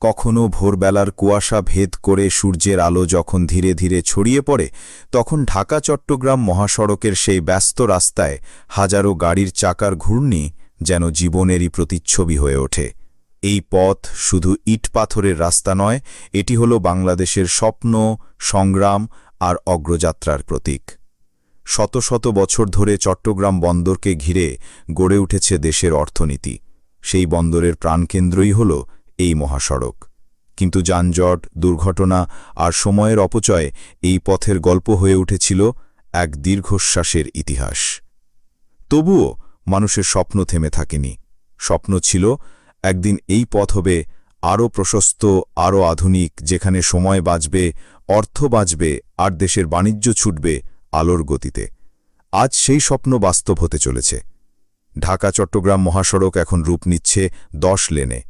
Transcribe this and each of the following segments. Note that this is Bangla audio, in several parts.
কখনো ভোরবেলার কুয়াশা ভেদ করে সূর্যের আলো যখন ধীরে ধীরে ছড়িয়ে পড়ে, তখন ঢাকা চট্টগ্রাম মহাসড়কের সেই ব্যস্ত রাস্তায় হাজারো গাড়ির চাকার ঘূর্ণি যেন জীবনেরই প্রতিচ্ছবি হয়ে ওঠে। এই পথ শুধু ইট পাথরের রাস্তা নয়, এটি হল বাংলাদেশের স্বপ্ন, সংগ্রাম আর অগ্রযাত্রার প্রতীক। শত শত বছর ধরে চট্টগ্রাম বন্দরকে ঘিরে গড়ে উঠেছে দেশের অর্থনীতি। সেই বন্দরের প্রাণকেন্দ্রই হল এই মহাসড়ক। কিন্তু যানজট, দুর্ঘটনা আর সময়ের অপচয়ে এই পথের গল্প হয়ে উঠেছিল এক দীর্ঘশ্বাসের ইতিহাস। তবুও মানুষের স্বপ্ন থেমে থাকেনি। স্বপ্ন ছিল একদিন এই পথ হবে আরও প্রশস্ত, আরও আধুনিক, যেখানে সময় বাঁচবে, অর্থ বাঁচবে আর দেশের বাণিজ্য ছুটবে আলোর গতিতে। আজ সেই স্বপ্ন বাস্তব হতে চলেছে। ঢাকা চট্টগ্রাম মহাসড়ক এখন রূপ নিচ্ছে দশ লেনে।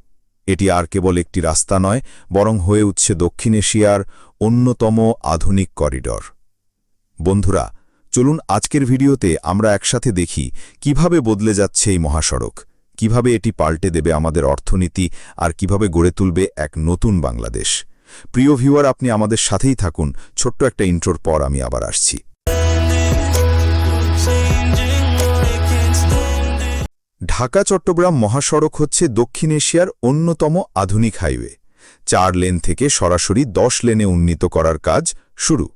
এটি আর কেবল একটি রাস্তা নয়, বরং হয়ে উঠছে দক্ষিণ এশিয়ার অন্যতম আধুনিক করিডর। বন্ধুরা, চলুন আজকের ভিডিওতে আমরা একসাথে দেখি কীভাবে বদলে যাচ্ছে এই মহাসড়ক, কীভাবে এটি পাল্টে দেবে আমাদের অর্থনীতি আর কীভাবে গড়ে তুলবে এক নতুন বাংলাদেশ। প্রিয় ভিউয়ার, আপনি আমাদের সাথেই থাকুন। ছোট্ট একটা ইন্ট্রোর পর আমি আবার আসছি। ঢাকা, চট্টগ্রাম মহাসড়ক হচ্ছে দক্ষিণ এশিয়ার অন্যতম আধুনিক হাইওয়ে। চার লেন থেকে সরাসরি দশ লেনে উন্নীত করার কাজ শুরু।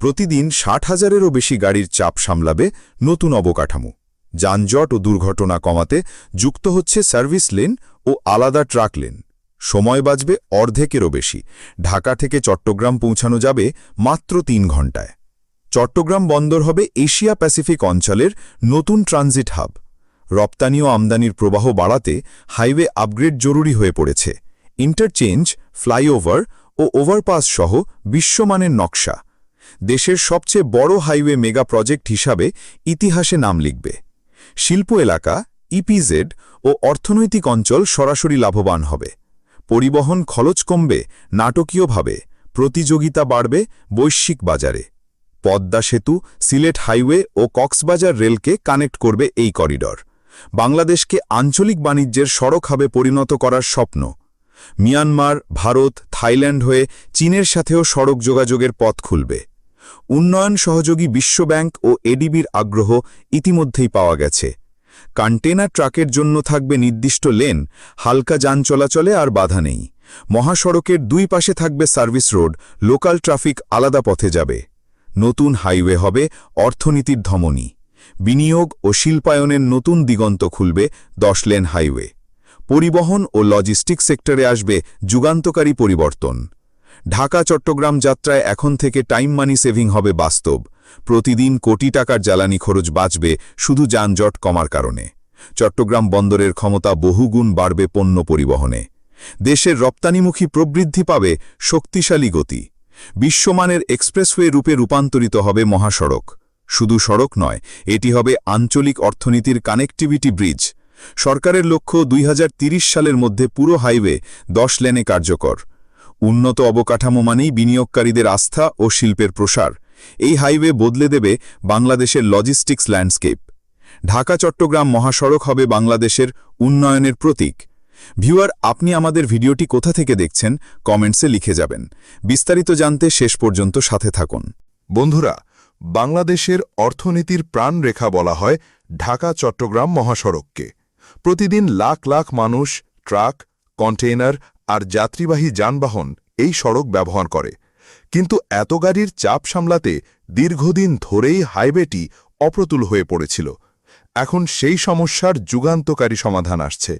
প্রতিদিন ষাট হাজারেরও বেশি গাড়ির চাপ সামলাবে নতুন অবকাঠামো। যানজট ও দুর্ঘটনা কমাতে যুক্ত হচ্ছে সার্ভিস লেন ও আলাদা ট্রাক লেন। সময় বাঁচবে অর্ধেকেরও বেশি। ঢাকা থেকে চট্টগ্রাম পৌঁছানো যাবে মাত্র তিন ঘণ্টায়। চট্টগ্রাম বন্দর হবে এশিয়া প্যাসিফিক অঞ্চলের নতুন ট্রানজিট হাব। রপ্তানি ও আমদানির প্রবাহ বাড়াতে হাইওয়ে আপগ্রেড জরুরি হয়ে পড়েছে। ইন্টারচেঞ্জ, ফ্লাইওভার ও ওভারপাস সহ বিশ্বমানের নকশা। দেশের সবচেয়ে বড় হাইওয়ে মেগা প্রজেক্ট হিসাবে ইতিহাসে নাম লিখবে। শিল্প এলাকা, ইপিজেড ও অর্থনৈতিক অঞ্চল সরাসরি লাভবান হবে। পরিবহন খরচ কমবে নাটকীয়ভাবে, প্রতিযোগিতা বাড়বে বৈশ্বিক বাজারে। পদ্মা সেতু, সিলেট হাইওয়ে ও কক্সবাজার রেলকে কানেক্ট করবে এই করিডর। বাংলাদেশকে আঞ্চলিক বাণিজ্যের সড়ক হবে পরিণত করার স্বপ্ন। মিয়ানমার, ভারত, থাইল্যান্ড হয়ে চীনের সাথেও সড়ক যোগাযোগের পথ খুলবে। উন্নয়ন সহযোগী বিশ্বব্যাংক ও এডিবির আগ্রহ ইতিমধ্যেই পাওয়া গেছে। কন্টেনার ট্রাকের জন্য থাকবে নির্দিষ্ট লেন, হালকা যান চলাচলে আর বাধা নেই। মহাসড়কের দুই পাশে থাকবে সার্ভিস রোড, লোকাল ট্রাফিক আলাদা পথে যাবে। নতুন হাইওয়ে হবে অর্থনীতির ধমনী। বিনিয়োগ ও শিল্পায়নের নতুন দিগন্ত খুলবে দশ লেন হাইওয়ে। পরিবহন ও লজিস্টিক সেক্টরে আসবে যুগান্তকারী পরিবর্তন। ঢাকা চট্টগ্রাম যাত্রায় এখন থেকে টাইম মানি সেভিং হবে বাস্তব। প্রতিদিন কোটি টাকার জ্বালানি খরচ বাঁচবে শুধু যানজট কমার কারণে। চট্টগ্রাম বন্দরের ক্ষমতা বহুগুণ বাড়বে পণ্য পরিবহনে। দেশের রপ্তানিমুখী প্রবৃদ্ধি পাবে শক্তিশালী গতি। বিশ্বমানের এক্সপ্রেসওয়ে রূপে রূপান্তরিত হবে মহাসড়ক। শুধু সড়ক নয়, এটি হবে আঞ্চলিক অর্থনীতির কানেক্টিভিটি ব্রিজ। সরকারের লক্ষ্য দুই সালের মধ্যে পুরো হাইওয়ে দশ লেনে কার্যকর। উন্নত অবকাঠামো মানেই বিনিয়োগকারীদের আস্থা ও শিল্পের প্রসার। এই হাইওয়ে বদলে দেবে বাংলাদেশের লজিস্টিক্স ল্যান্ডস্কেপ। ঢাকা চট্টগ্রাম মহাসড়ক হবে বাংলাদেশের উন্নয়নের প্রতীক। ভিউয়ার, আপনি আমাদের ভিডিওটি কোথা থেকে দেখছেন? কমেন্টসে লিখে যাবেন। বিস্তারিত জানতে শেষ পর্যন্ত সাথে থাকুন। বন্ধুরা বাংলাদেশের অর্থনীতির প্রাণরেখা বলা হয় ঢাকা, চট্টগ্রাম মহাসড়ককে। প্রতিদিন লাখ লাখ মানুষ ট্রাক, কন্টেইনার আর যাত্রীবাহী যানবাহন এই সড়ক ব্যবহার করে। কিন্তু এত গাড়ির চাপ সামলাতে দীর্ঘদিন ধরেই হাইওয়েটি অপ্রতুল হয়ে পড়েছিল। এখন সেই সমস্যার যুগান্তকারী সমাধান আসছে।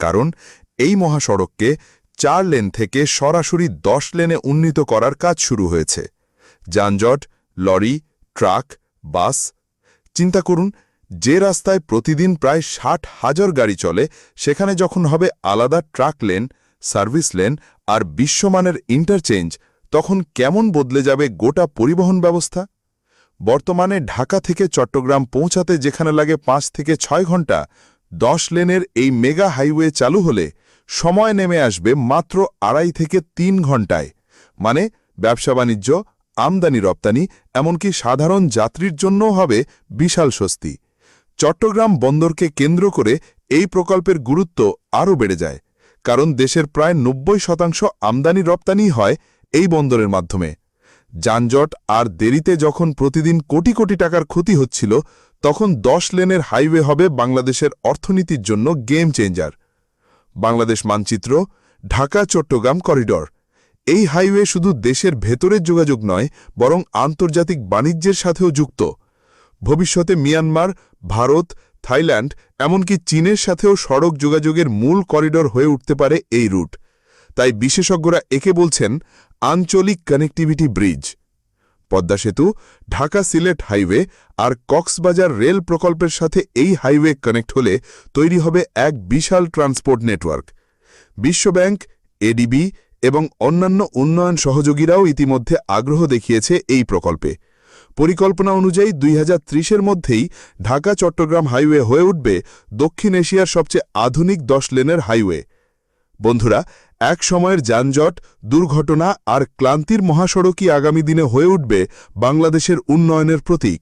কারণ এই মহাসড়ককে চার লেন থেকে সরাসরি দশ লেনে উন্নীত করার কাজ শুরু হয়েছে। যানজট, লরি ট্রাক, বাস। চিন্তা করুন, যে রাস্তায় প্রতিদিন প্রায় ষাট হাজার গাড়ি চলে, সেখানে যখন হবে আলাদা ট্রাক লেন, সার্ভিস লেন আর বিশ্বমানের ইন্টারচেঞ্জ, তখন কেমন বদলে যাবে গোটা পরিবহন ব্যবস্থা? বর্তমানে ঢাকা থেকে চট্টগ্রাম পৌঁছাতে যেখানে লাগে পাঁচ থেকে ছয় ঘণ্টা, দশ লেনের এই মেগা হাইওয়ে চালু হলে সময় নেমে আসবে মাত্র আড়াই থেকে তিন ঘন্টায়। মানে ব্যবসা বাণিজ্য আমদানি রপ্তানি, এমনকি সাধারণ যাত্রীর জন্যও হবে বিশাল স্বস্তি। চট্টগ্রাম বন্দরকে কেন্দ্র করে এই প্রকল্পের গুরুত্ব আরও বেড়ে যায়, কারণ দেশের প্রায় নব্বই শতাংশ আমদানি রপ্তানি হয় এই বন্দরের মাধ্যমে। যানজট আর দেরিতে যখন প্রতিদিন কোটি কোটি টাকার ক্ষতি হচ্ছিল, তখন দশ লেনের হাইওয়ে হবে বাংলাদেশের অর্থনীতির জন্য গেম চেঞ্জার। বাংলাদেশ মানচিত্র ঢাকা চট্টগ্রাম করিডর। এই হাইওয়ে শুধু দেশের ভেতরের যোগাযোগ নয়, বরং আন্তর্জাতিক বাণিজ্যের সাথেও যুক্ত। ভবিষ্যতে মিয়ানমার, ভারত, থাইল্যান্ড, এমনকি চীনের সাথেও সড়ক যোগাযোগের মূল করিডর হয়ে উঠতে পারে এই রুট। তাই বিশেষজ্ঞরা একে বলছেন আঞ্চলিক কানেক্টিভিটি ব্রিজ। পদ্মা সেতু, ঢাকা সিলেট হাইওয়ে আর কক্সবাজার রেল প্রকল্পের সাথে এই হাইওয়ে কানেক্ট হলে তৈরি হবে এক বিশাল ট্রান্সপোর্ট নেটওয়ার্ক। বিশ্বব্যাংক, এডিবি এবং অন্যান্য উন্নয়ন সহযোগীরাও ইতিমধ্যে আগ্রহ দেখিয়েছে এই প্রকল্পে। পরিকল্পনা অনুযায়ী দুই হাজার মধ্যেই ঢাকা চট্টগ্রাম হাইওয়ে হয়ে উঠবে দক্ষিণ এশিয়ার সবচেয়ে আধুনিক দশ লেনের হাইওয়ে। বন্ধুরা, এক সময়ের যানজট, দুর্ঘটনা আর ক্লান্তির মহাসড়কই আগামী দিনে হয়ে উঠবে বাংলাদেশের উন্নয়নের প্রতীক।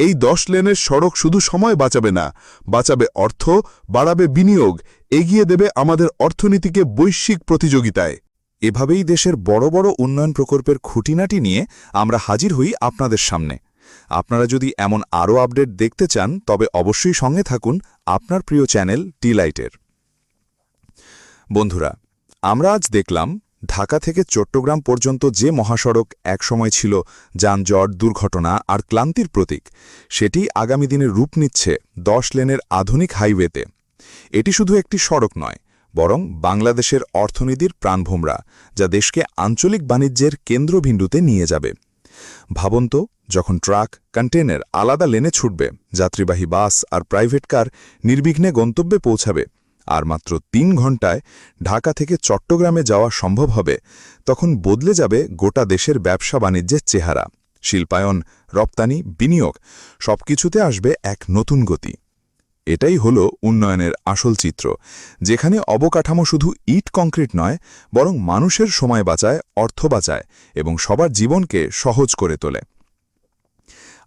এই দশ লেনের সড়ক শুধু সময় বাঁচাবে না, বাঁচাবে অর্থ, বাড়াবে বিনিয়োগ, এগিয়ে দেবে আমাদের অর্থনীতিকে বৈশ্বিক প্রতিযোগিতায়। এভাবেই দেশের বড় বড় উন্নয়ন প্রকল্পের খুঁটিনাটি নিয়ে আমরা হাজির হই আপনাদের সামনে। আপনারা যদি এমন আরও আপডেট দেখতে চান, তবে অবশ্যই সঙ্গে থাকুন আপনার প্রিয় চ্যানেল টি লাইটের বন্ধুরা, আমরা আজ দেখলাম ঢাকা থেকে চট্টগ্রাম পর্যন্ত যে মহাসড়ক একসময় ছিল যানজট, দুর্ঘটনা আর ক্লান্তির প্রতীক, সেটি আগামী দিনে রূপ নিচ্ছে দশ লেনের আধুনিক হাইওয়েতে। এটি শুধু একটি সড়ক নয় বরং বাংলাদেশের অর্থনীতির প্রাণভোমরা, যা দেশকে আঞ্চলিক বাণিজ্যের কেন্দ্রবিন্দুতে নিয়ে যাবে। ভাবুন তো, যখন ট্রাক কন্টেনার আলাদা লেনে ছুটবে, যাত্রীবাহী বাস আর প্রাইভেট কার নির্বিঘ্নে গন্তব্যে পৌঁছাবে, আর মাত্র তিন ঘন্টায় ঢাকা থেকে চট্টগ্রামে যাওয়া সম্ভব হবে, তখন বদলে যাবে গোটা দেশের ব্যবসা বাণিজ্যের চেহারা। শিল্পায়ন, রপ্তানি, বিনিয়োগ, সবকিছুতে আসবে এক নতুন গতি। এটাই হল উন্নয়নের আসল চিত্র, যেখানে অবকাঠামো শুধু ইট কংক্রিট নয়, বরং মানুষের সময় বাঁচায়, অর্থ বাঁচায় এবং সবার জীবনকে সহজ করে তোলে।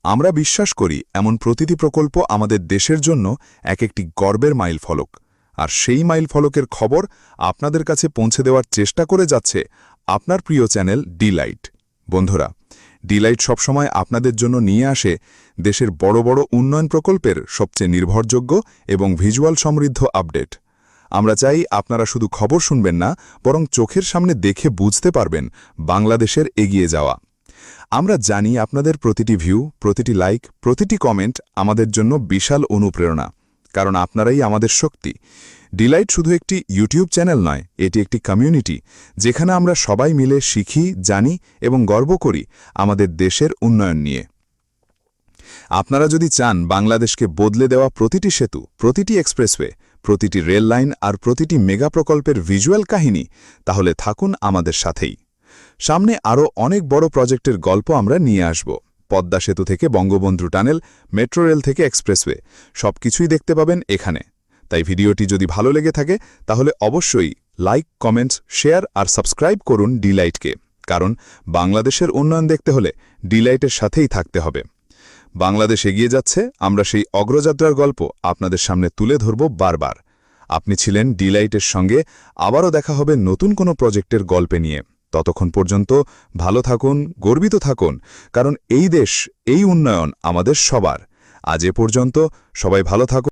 আমরা বিশ্বাস করি এমন প্রতিটি প্রকল্প আমাদের দেশের জন্য এক একটি গর্বের মাইল ফলক, আর সেই মাইল ফলকের খবর আপনাদের কাছে পৌঁছে দেওয়ার চেষ্টা করে যাচ্ছে আপনার প্রিয় চ্যানেল ডিলাইট বন্ধুরা ডিলাইট সবসময় আপনাদের জন্য নিয়ে আসে দেশের বড় বড় উন্নয়ন প্রকল্পের সবচেয়ে নির্ভরযোগ্য এবং ভিজুয়াল সমৃদ্ধ আপডেট। আমরা চাই আপনারা শুধু খবর শুনবেন না, বরং চোখের সামনে দেখে বুঝতে পারবেন বাংলাদেশের এগিয়ে যাওয়া। আমরা জানি আপনাদের প্রতিটি ভিউ, প্রতিটি লাইক, প্রতিটি কমেন্ট আমাদের জন্য বিশাল অনুপ্রেরণা। কারণ আপনারাই আমাদের শক্তি। ডিলাইট শুধু একটি ইউটিউব চ্যানেল নয়, এটি একটি কমিউনিটি, যেখানে আমরা সবাই মিলে শিখি, জানি এবং গর্ব করি আমাদের দেশের উন্নয়ন নিয়ে। আপনারা যদি চান বাংলাদেশকে বদলে দেওয়া প্রতিটি সেতু, প্রতিটি এক্সপ্রেসওয়ে, প্রতিটি রেল লাইন আর প্রতিটি মেগা প্রকল্পের ভিজুয়াল কাহিনী, তাহলে থাকুন আমাদের সাথেই। সামনে আরও অনেক বড় প্রজেক্টের গল্প আমরা নিয়ে আসব। পদ্মা সেতু থেকে বঙ্গবন্ধু টানেল, মেট্রো রেল থেকে এক্সপ্রেসওয়ে। সবকিছুই দেখতে পাবেন এখানে। তাই ভিডিওটি যদি ভালো লেগে থাকে, তাহলে অবশ্যই লাইক, কমেন্টস, শেয়ার আর সাবস্ক্রাইব করুন ডিলাইটকে। কারণ বাংলাদেশের উন্নয়ন দেখতে হলে ডিলাইটের সাথেই থাকতে হবে। বাংলাদেশ এগিয়ে যাচ্ছে, আমরা সেই অগ্রযাত্রার গল্প আপনাদের সামনে তুলে ধরব বারবার। আপনি ছিলেন ডিলাইটের সঙ্গে, আবারও দেখা হবে নতুন কোনো প্রজেক্টের গল্পে নিয়ে। ততক্ষণ পর্যন্ত ভালো থাকুন, গর্বিত থাকুন, কারণ এই দেশ, এই উন্নয়ন আমাদের সবার। আজ এ পর্যন্ত সবাই ভালো থাকুন।